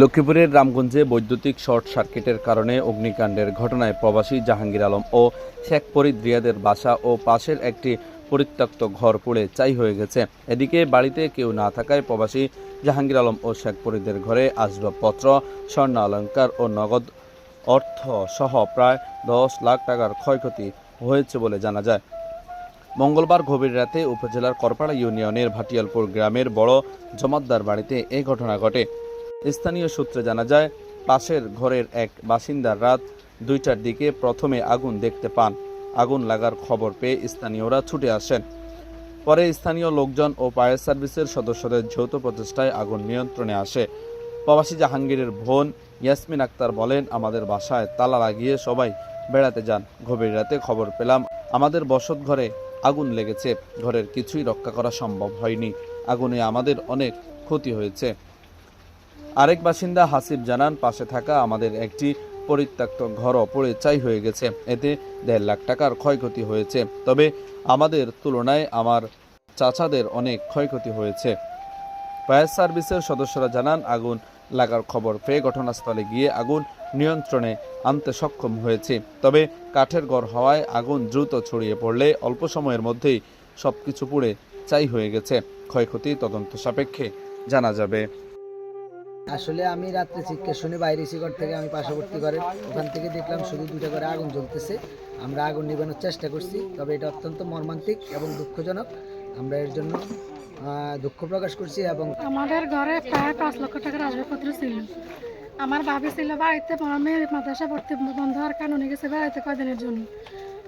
লক্ষ্মীপুরের রামগঞ্জে বৈদ্যুতিক শর্ট সার্কিটের কারণে অগ্নিকাণ্ডের ঘটনায় প্রবাসী জাহাঙ্গীর আলম ও শেখ ফরিদ রিয়াদের বাসা ও পাশের একটি পরিত্যক্ত ঘর পুড়ে চাই হয়ে গেছে। এদিকে বাড়িতে কেউ না থাকায় প্রবাসী জাহাঙ্গীর আলম ও শেখ ফরিদের ঘরে আসবাবপত্র, স্বর্ণ অলঙ্কার ও নগদ অর্থ সহ প্রায় দশ লাখ টাকার ক্ষয়ক্ষতি হয়েছে বলে জানা যায়। মঙ্গলবার গভীর রাতে উপজেলার করপাড়া ইউনিয়নের ভাটিয়ালপুর গ্রামের বড় জমাদ্দার বাড়িতে এই ঘটনা ঘটে। স্থানীয় সূত্রে জানা যায়, পাশের ঘরের এক বাসিন্দার রাত দুইটার দিকে প্রথমে আগুন দেখতে পান। আগুন লাগার খবর পেয়ে স্থানীয়রা ছুটে আসেন। পরে স্থানীয় লোকজন ও ফায়ার সার্ভিসের সদস্যদের যৌথ প্রচেষ্টায় আগুন নিয়ন্ত্রণে আসে। প্রবাসী জাহাঙ্গীরের বোন ইয়াসমিন আক্তার বলেন, আমাদের বাসায় তালা লাগিয়ে সবাই বেড়াতে যান। গভীর রাতে খবর পেলাম, আমাদের বসত ঘরে আগুন লেগেছে। ঘরের কিছুই রক্ষা করা সম্ভব হয়নি। আগুনে আমাদের অনেক ক্ষতি হয়েছে। আরেক বাসিন্দা হাসিব জানান, পাশে থাকা আমাদের একটি পরিত্যক্ত ঘরও পড়ে চাই হয়ে গেছে। এতে দেড় লাখ টাকার ক্ষয়ক্ষতি হয়েছে। তবে আমাদের তুলনায় আমার চাচাদের অনেক ক্ষয়ক্ষতি হয়েছে। ফায়ার সার্ভিসের সদস্যরা জানান, আগুন লাগার খবর পেয়ে ঘটনাস্থলে গিয়ে আগুন নিয়ন্ত্রণে আনতে সক্ষম হয়েছে। তবে কাঠের ঘর হওয়ায় আগুন দ্রুত ছড়িয়ে পড়লে অল্প সময়ের মধ্যেই সবকিছু পুড়ে চাই হয়ে গেছে। ক্ষয়ক্ষতি তদন্ত সাপেক্ষে জানা যাবে। আসলে আমি রাত্রে চিৎকার শুনে বাইরে ঘর থেকে আমি পার্শ্ববর্তী ঘরে ওখান থেকে দেখলাম শুধু দুইটা করে আগুন জ্বলতেছে। আমরা আগুন নিবানোর চেষ্টা করছি, তবে এটা অত্যন্ত মর্মান্তিক এবং দুঃখজনক। আমরা এর জন্য দুঃখ প্রকাশ করছি এবং আমাদের ঘরে প্রায় পাঁচ লক্ষ টাকার আসবাবপত্র ছিল। আমার ভাবি ছিল, বাড়িতে আমার মাদ্রাসা পড়তে বন্ধ হওয়ার কারণে গেছে, বেড়াইতে কয়দিনের জন্য?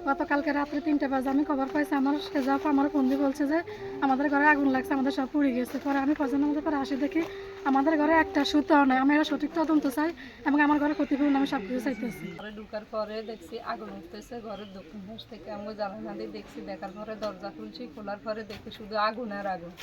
গতকালকে রাত্রে তিনটে বাজে, আমি খবর পাইছি, আমার সেজাফ আমার বন্ধু বলছে যে আমাদের ঘরে আগুন লাগছে, আমাদের সব পুড়ে গেছে। পরে আমি পছন্দ মতো করে আসি দেখি আমাদের ঘরে একটা সুতাও নাই। আমি এটা সঠিক তদন্ত চাই এবং আমার ঘরে ক্ষতিপূরণ আমি সব কিছু চাইতেছি। ঘরে ঢুকার পরে দেখছি আগুন উঠতেছে, ঘরের দক্ষিণ পাশ থেকে আমি জানালা দিয়ে দেখছি, দেখার পরে দরজা খুলছি, খোলার পরে দেখি শুধু আগুন আর আগুন।